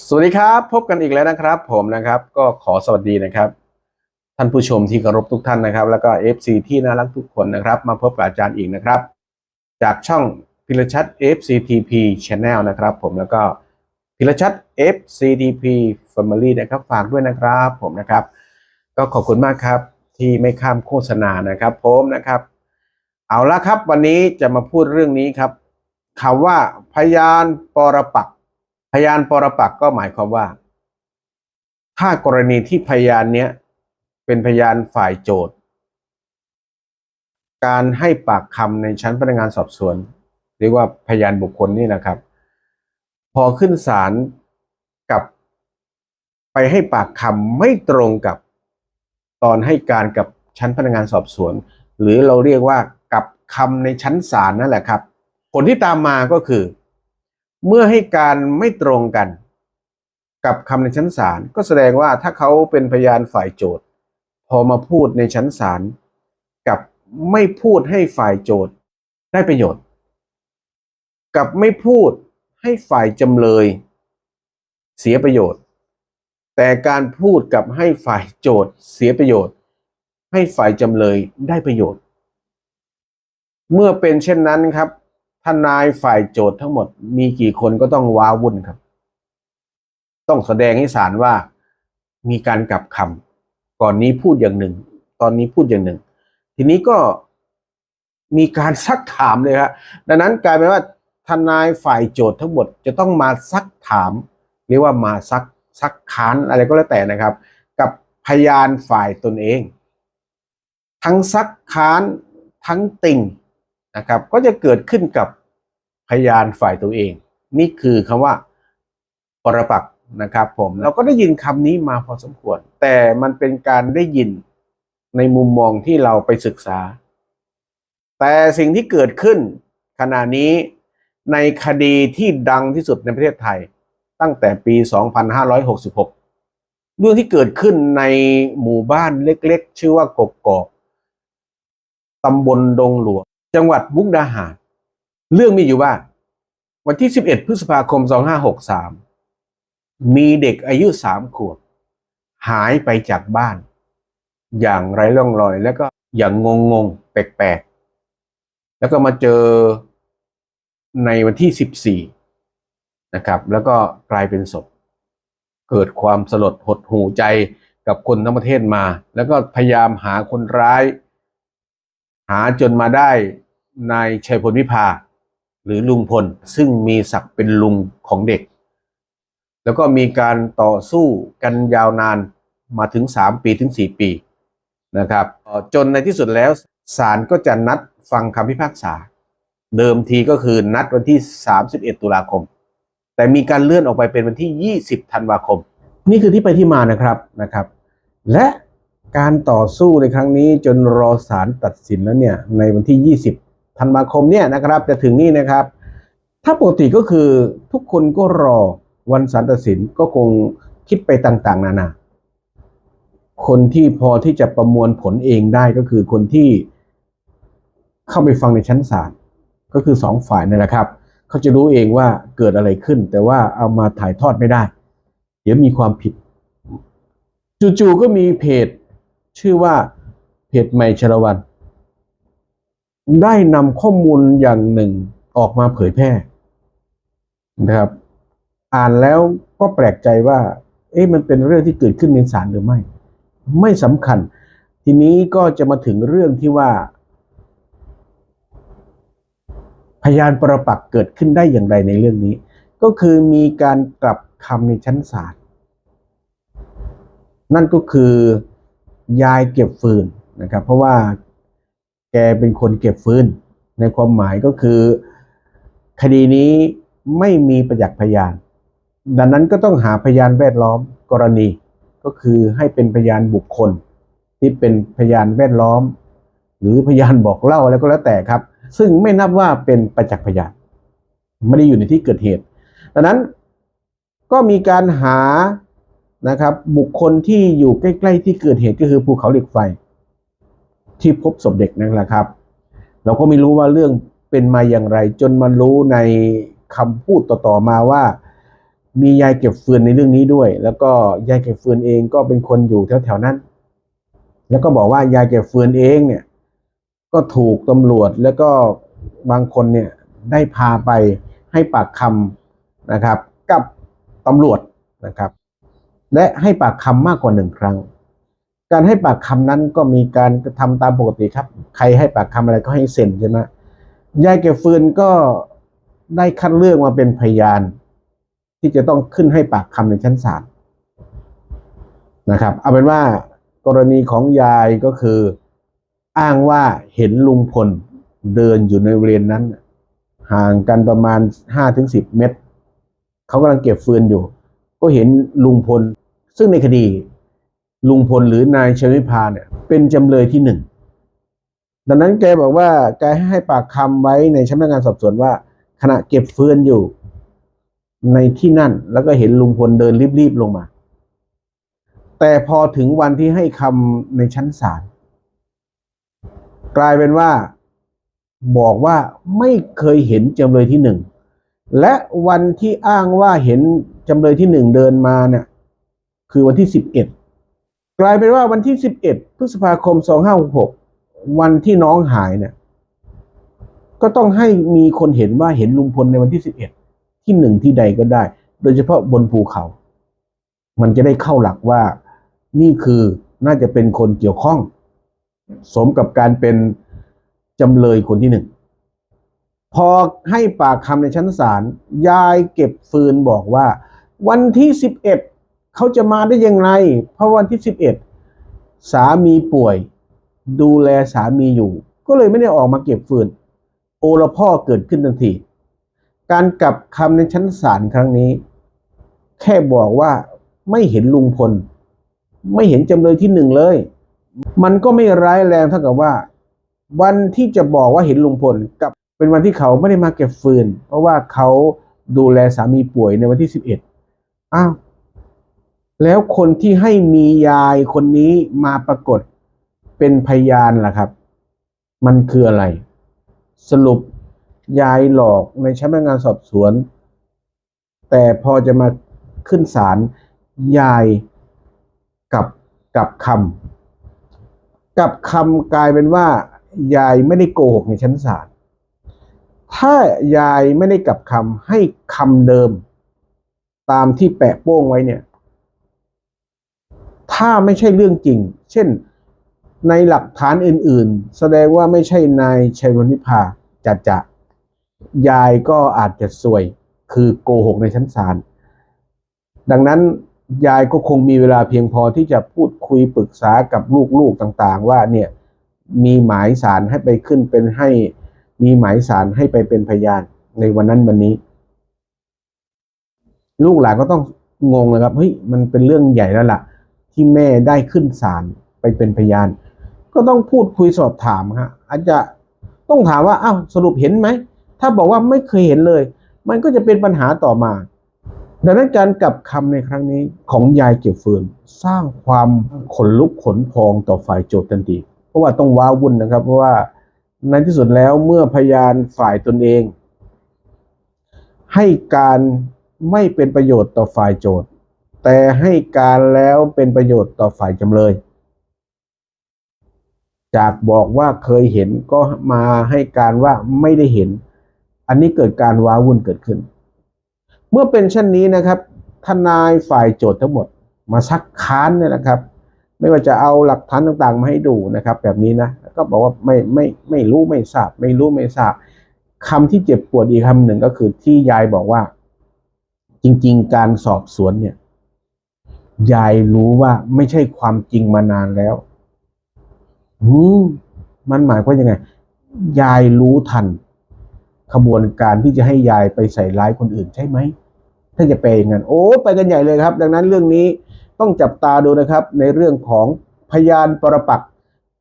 สวัสดีครับ พบกันอีกแล้วนะครับ ผมนะครับ ก็ขอสวัสดีนะครับ ท่านผู้ชมที่เคารพทุกท่านนะครับ แล้วก็ FC ที่น่ารักทุกคนนะครับ มาพบกับอาจารย์อีกนะครับ จากช่องพิรชัด FCTP Channel นะครับ ผมแล้วก็พิรชัด FCTP Family นะครับฝากด้วยนะครับ ผมนะครับ ก็ขอบคุณมากครับที่ไม่ข้ามโฆษณานะครับผมนะครับ เอาละครับ วันนี้จะมาพูดเรื่องนี้ครับคำว่าพยานปรปักษ พยานปรปักก็หมายความว่า ถ้ากรณีที่พยานเนี้ยเป็นพยานฝ่ายโจทย์ การให้ปากคำในชั้นพนักงานสอบสวน เรียกว่าพยานบุคคลนี่นะครับ พอขึ้นศาลกับไปให้ปากคำไม่ตรงกับตอนให้การกับชั้นพนักงานสอบสวน หรือเราเรียกว่ากับคำในชั้นศาลนั่นแหละครับ ผลที่ตามมาก็คือ เมื่อให้การไม่ตรงกัน กับคำในชั้นศาลก็แสดงว่าถ้าเขาเป็นพยานฝ่ายโจทย์ พอมาพูดในชั้นศาลกับไม่พูดให้ฝ่ายโจทย์ได้ประโยชน์ กับไม่พูดให้ฝ่ายจำเลย เสียประโยชน์ แต่การพูดกับให้ฝ่ายโจทย์เสียประโยชน์ ให้ฝ่ายจำเลยได้ประโยชน์ เมื่อเป็นเช่นนั้นครับ ทนายฝ่ายโจทย์ทั้งหมด มีกี่คนก็ต้องว้าวุ่นครับ ต้องแสดงให้ศาลว่ามีการกลับคำก่อนนี้พูดอย่างหนึ่ง ตอนนี้พูดอย่างหนึ่ง ทีนี้ก็มีการซักถามเลยครับดังนั้นกลายเป็นว่าทนายฝ่ายโจทย์ทั้งหมดจะต้องมาซักถาม เรียกว่ามาซักซักค้านอะไรก็แล้วแต่นะครับ กับพยานฝ่ายตนเอง ทั้งซักค้านทั้งติ่ง นะครับ ก็จะเกิดขึ้นกับพยานฝ่ายตัวเอง นี่คือคำว่าปรปักนะครับผมเราก็ได้ยินคำนี้มาพอสมควร แต่มันเป็นการได้ยินในมุมมองที่เราไปศึกษา แต่สิ่งที่เกิดขึ้นขณะนี้ในคดีที่ดังที่สุดในประเทศไทย ตั้งแต่ปี 2566 เรื่องที่เกิดขึ้นในหมู่บ้านเล็กๆ ชื่อว่ากกกอกตำบลดงหลวง จังหวัดมุกดาหาร เรื่องมีอยู่ว่า วันที่ 11 พฤษภาคม 2563 มีเด็กอายุ 3 ขวบ หายไปจากบ้าน อย่างไร้ร่องรอยแล้วก็อย่างงงๆแปลกๆ แล้วก็มาเจอในวันที่ 14 นะครับ แล้วก็กลายเป็นศพ เกิดความสลดหดหูใจกับคนทั้งประเทศมา แล้วก็พยายามหาคนร้าย หาจนมาได้ นายชัยพลวิภา หรือลุงพล ซึ่งมีศักดิ์เป็นลุงของเด็ก แล้วก็มีการต่อสู้กันยาวนานมาถึง 3 ปีถึง 4 ปีนะครับจนในที่สุดแล้วศาลก็จะนัดฟังคำพิพากษา เดิมทีก็คือนัดวันที่ 31 ตุลาคม แต่มีการเลื่อนออกไปเป็นวันที่ 20 ธันวาคม นี่คือที่ไปที่มานะครับนะครับ และการต่อสู้ในครั้งนี้จนรอศาลตัดสินแล้วเนี่ยในวันที่ 20 ธันวาคมเนี่ยนะครับจะถึงนี่นะครับ ถ้าปกติก็คือทุกคนก็รอวันศาลตัดสินก็คงคิดไปต่าง ๆ นานา คนที่พอที่จะประมวลผลเองได้ก็คือคนที่เข้าไปฟังในชั้นศาลก็คือสองฝ่ายนั่นแหละครับ เขาจะรู้เองว่าเกิดอะไรขึ้น แต่ว่าเอามาถ่ายทอดไม่ได้ เดี๋ยวมีความผิด จู่ๆก็มีเพจ ชื่อว่าเพจใหม่ชลวัน ได้นำข้อมูลอย่างหนึ่งออกมาเผยแพร่นะครับ อ่านแล้วก็แปลกใจว่า เอ๊ะมันเป็นเรื่องที่เกิดขึ้นในศาลหรือไม่ ไม่สำคัญ ทีนี้ก็จะมาถึงเรื่องที่ว่า พยานประปักษ์เกิดขึ้นได้อย่างไรในเรื่องนี้ ก็คือมีการกลับคำในชั้นศาลนั่นก็คือยายเก็บฟืนนะครับ เพราะว่า แกเป็นคนเก็บฟืนในความหมายก็คือ คดีนี้ไม่มีประจักษ์พยาน ดังนั้นก็ต้องหาพยานแวดล้อมกรณีก็คือให้เป็นพยานบุคคล ที่เป็นพยานแวดล้อม หรือพยานบอกเล่าอะไรก็แล้วแต่ครับ ซึ่งไม่นับว่าเป็นประจักษ์พยานไม่ได้อยู่ในที่เกิดเหตุ ดังนั้นก็มีการหานะครับบุคคลที่อยู่ใกล้ ๆ ที่เกิดเหตุก็คือภูเขาเหล็กไฟ ที่พบศพเด็กนั่นแหละครับ เราก็ไม่รู้ว่าเรื่องเป็นมาอย่างไร จนมารู้ในคำพูดต่อๆมาว่า มียายเก็บฟืนในเรื่องนี้ด้วย แล้วก็ยายเก็บฟืนเองก็เป็นคนอยู่แถวๆนั้น แล้วก็บอกว่ายายเก็บฟืนเองเนี่ย ก็ถูกตำรวจแล้วก็บางคนเนี่ยได้พาไปให้ปากคำนะครับ กับตำรวจนะครับ และให้ปากคำมากกว่าหนึ่งครั้ง การให้ปากคำนั้นก็มีการทำตามปกติครับ ใครให้ปากคำอะไรก็ให้เซ็นใช่ไหมยายเก็บฟืนก็ได้คัดเลือกมาเป็นพยาน ที่จะต้องขึ้นให้ปากคำในชั้นศาลนะครับ เอาเป็นว่ากรณีของยายก็คือ อ้างว่าเห็นลุงพลเดินอยู่ในบริเวณนั้น ห่างกันประมาณห้าถึงสิบเมตร เขากำลังเก็บฟืนอยู่ ก็เห็นลุงพล ซึ่งในคดี ลุงพลหรือนายชวิพาเนี่ย เป็นจำเลยที่หนึ่งดังนั้นแกบอกว่าแกให้ปากคำไว้ในชั้นพนักงานสอบสวนว่า ขณะเก็บฟืนอยู่ ในที่นั่นแล้วก็เห็นลุงพลเดินรีบๆลงมา แต่พอถึงวันที่ให้คำในชั้นศาลกลายเป็นว่าบอกว่าไม่เคยเห็นจำเลยที่หนึ่งและวันที่อ้างว่าเห็นจำเลยที่หนึ่งเดินมาเนี่ย คือวันที่สิบเอ็ด กลายเป็นว่าวันที่สิบเอ็ดพฤษภาคมสองห้าหกวันที่น้องหายเนี่ย ก็ต้องให้มีคนเห็นว่าเห็นลุงพลในวันที่สิบเอ็ดที่หนึ่งที่ใดก็ได้ โดยเฉพาะบนภูเขา มันจะได้เข้าหลักว่านี่คือน่าจะเป็นคนเกี่ยวข้อง สมกับการเป็นจำเลยคนที่หนึ่งพอให้ปากคำในชั้นศาลยายเก็บฟืนบอกว่า วันที่สิบเอ็ด เขาจะมาได้ยังไงเพราะวันที่สิบเอ็ดสามีป่วย ดูแลสามีอยู่ ก็เลยไม่ได้ออกมาเก็บฟืน โอละพ่อเกิดขึ้นทันที การกลับคำในชั้นศาลครั้งนี้ แค่บอกว่าไม่เห็นลุงพล ไม่เห็นจำเลยที่หนึ่งเลย มันก็ไม่ร้ายแรงเท่ากับว่า วันที่จะบอกว่าเห็นลุงพลกับเป็นวันที่เขาไม่ได้มาเก็บฟืน เพราะว่าเขาดูแลสามีป่วยในวันที่สิบเอ็ดอ้าว แล้วคนที่ให้มียายคนนี้มาปรากฏเป็นพยานล่ะครับ มันคืออะไร สรุปยายหลอกในชั้นพนักงานสอบสวน แต่พอจะมาขึ้นศาลยายกับกับคำกับคำกลายเป็นว่า ยายไม่ได้โกหกในชั้นศาลถ้ายายไม่ได้กลับคำให้คำเดิม ตามที่แปะโป้งไว้เนี่ย ถ้าไม่ใช่เรื่องจริง เช่น ในหลักฐานอื่น ๆ แสดงว่าไม่ใช่นายชัยวนิพาจัดจะยายก็อาจจะซวย คือโกหกในชั้นศาลดังนั้นยายก็คงมีเวลาเพียงพอที่จะพูดคุยปรึกษากับลูกๆต่างๆ ว่าเนี่ยมีหมายสารให้ไปขึ้นเป็นให้ มีหมายสารให้ไปเป็นพยานในวันนั้นวันนี้ ลูกหลานก็ต้องงงนะครับเฮ้ยมันเป็นเรื่องใหญ่แล้วล่ะ ที่แม่ได้ขึ้นศาลไปเป็นพยาน ก็ต้องพูดคุยสอบถามฮะอาจจะต้องถามว่าอ้าวสรุปเห็นไหมถ้าบอกว่าไม่เคยเห็นเลย มันก็จะเป็นปัญหาต่อมา ดังนั้นการกลับคำในครั้งนี้ของยายเก็บฟืนสร้างความขนลุกขนพองต่อฝ่ายโจทย์ทันทีเพราะว่าต้องว้าวุ่นนะครับ เพราะว่าในที่สุดแล้วเมื่อพยานฝ่ายตนเอง ให้การไม่เป็นประโยชน์ต่อฝ่ายโจทย์ แต่ให้การแล้วเป็นประโยชน์ต่อฝ่ายจำเลย จากบอกว่าเคยเห็นก็มาให้การว่าไม่ได้เห็น อันนี้เกิดการว้าวุ่นเกิดขึ้น เมื่อเป็นเช่นนี้นะครับ ทนายฝ่ายโจทย์ทั้งหมด มาซักค้านเนี่ยนะครับ ไม่ว่าจะเอาหลักฐานต่างๆ มาให้ดูนะครับ แบบนี้นะก็บอกว่าไม่ไม่ไม่รู้ไม่ทราบ ไม่รู้ไม่ทราบคำที่เจ็บปวดอีกคำหนึ่งก็คือที่ยายบอกว่า จริง ๆ การสอบสวนเนี่ย ยายรู้ว่าไม่ใช่ความจริงมานานแล้วอืมมันหมายความยังไง ยายรู้ทัน ขบวนการที่จะให้ยายไปใส่ร้ายคนอื่นใช่ไหม ถ้าจะไปอย่างนั้นโอ้ไปกันใหญ่เลยครับ ดังนั้นเรื่องนี้ต้องจับตาดูนะครับ ในเรื่องของพยานปรปัก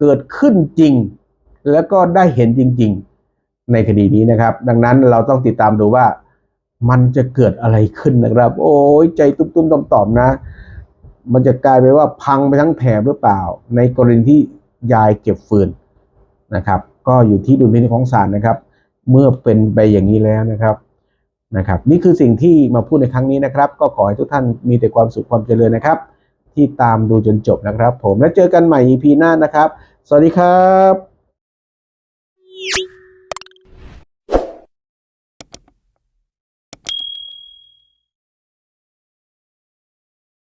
เกิดขึ้นจริง แล้วก็ได้เห็นจริง ๆ ในคดีนี้นะครับ ดังนั้นเราต้องติดตามดูว่า มันจะเกิดอะไรขึ้นนะครับ โอ้ยใจตุ้มๆต่อมๆนะ มันจะกลายไปว่าพังไปทั้งแถบหรือเปล่า ในกรณีที่ยายเก็บฟืนนะครับ ก็อยู่ที่ดุลพินิจของศาลนะครับ เมื่อเป็นไปอย่างนี้แล้วนะครับนะครับ นี่คือสิ่งที่มาพูดในครั้งนี้นะครับ ก็ขอให้ทุกท่านมีแต่ความสุขความเจริญนะครับ ที่ตามดูจนจบนะครับ ผมแล้วเจอกันใหม่ EP หน้านะครับ สวัสดีครับ